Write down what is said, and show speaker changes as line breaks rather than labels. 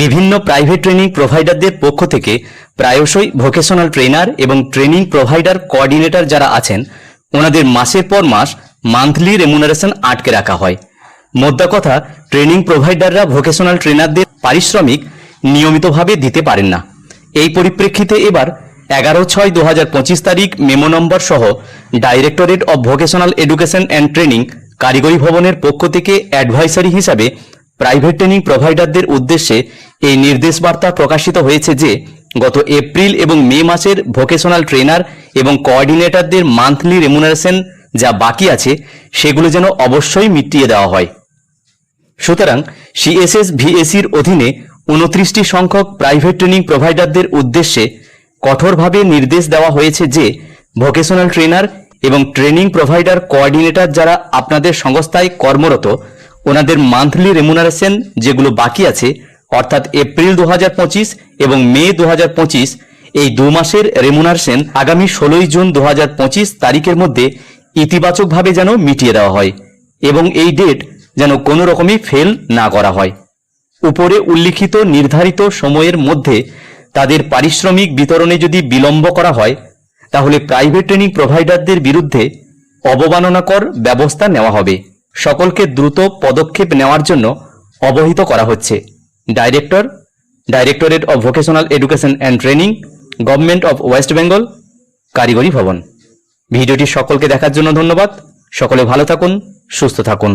বিভিন্ন private training প্রোভাইডারদের পক্ষ থেকে প্রায়শই ভোকেশনাল ট্রেনার এবং ট্রেনিং প্রোভাইডার কোঅর্ডিনেটর যারা আছেন, ওনাদের মাসের পর মাস মান্থলি রেমুনারেশন আটকে রাখা হয়। মোদ্দা কথা ট্রেনিং প্রোভাইডাররা ভোকেশনাল ট্রেনারদের পারিশ্রমিক নিয়মিতভাবে দিতে পারেন না। এই পরিপ্রেক্ষিতে এবার এগারো ছয় দু হাজার পঁচিশ তারিখ মেমো নম্বর সহ directorate of vocational education and training কারিগরি ভবনের পক্ষ থেকে অ্যাডভাইসারি হিসাবে প্রাইভেট ট্রেনিং প্রোভাইডারদের উদ্দেশ্যে এই নির্দেশ বার্তা প্রকাশিত হয়েছে যে, গত এপ্রিল এবং মে মাসের ভোকেশনাল ট্রেনার এবং কোঅর্ডিনেটরদের মান্থলি রেমুনারেশন যা বাকি আছে, সেগুলো যেন অবশ্যই মিটিয়ে দেওয়া হয়। সুতরাং সিএসএস ভিএসির অধীনে উনত্রিশটি সংখ্যক প্রাইভেট ট্রেনিং প্রোভাইডারদের উদ্দেশ্যে কঠোরভাবে নির্দেশ দেওয়া হয়েছে যে ভোকেশনাল ট্রেনার এবং ট্রেনিং প্রোভাইডার কোঅর্ডিনেটর যারা আপনাদের সংস্থায় কর্মরত ওনাদের মান্থলি রেমুনারেশন যেগুলো বাকি আছে, অর্থাৎ এপ্রিল দু হাজার পঁচিশ এবং মে দু হাজার পঁচিশ, এই দু মাসের রেমুনারেশন আগামী ষোলোই জুন দু হাজার পঁচিশ তারিখের মধ্যে ইতিবাচকভাবে যেন মিটিয়ে দেওয়া হয় এবং এই ডেট যেন কোনো রকমই ফেল না করা হয়। উপরে উল্লিখিত নির্ধারিত সময়ের মধ্যে তাদের পারিশ্রমিক বিতরণে যদি বিলম্ব করা হয়, তাহলে প্রাইভেট ট্রেনিং প্রোভাইডারদের বিরুদ্ধে অবমাননাকর ব্যবস্থা নেওয়া হবে। সকলকে দ্রুত পদক্ষেপ নেওয়ার জন্য অবহিত করা হচ্ছে। Director, directorate of vocational education and training, government of West Bengal, কারিগরি ভবন। ভিডিওটি সকলকে দেখার জন্য ধন্যবাদ। সকলে ভালো থাকুন, সুস্থ থাকুন।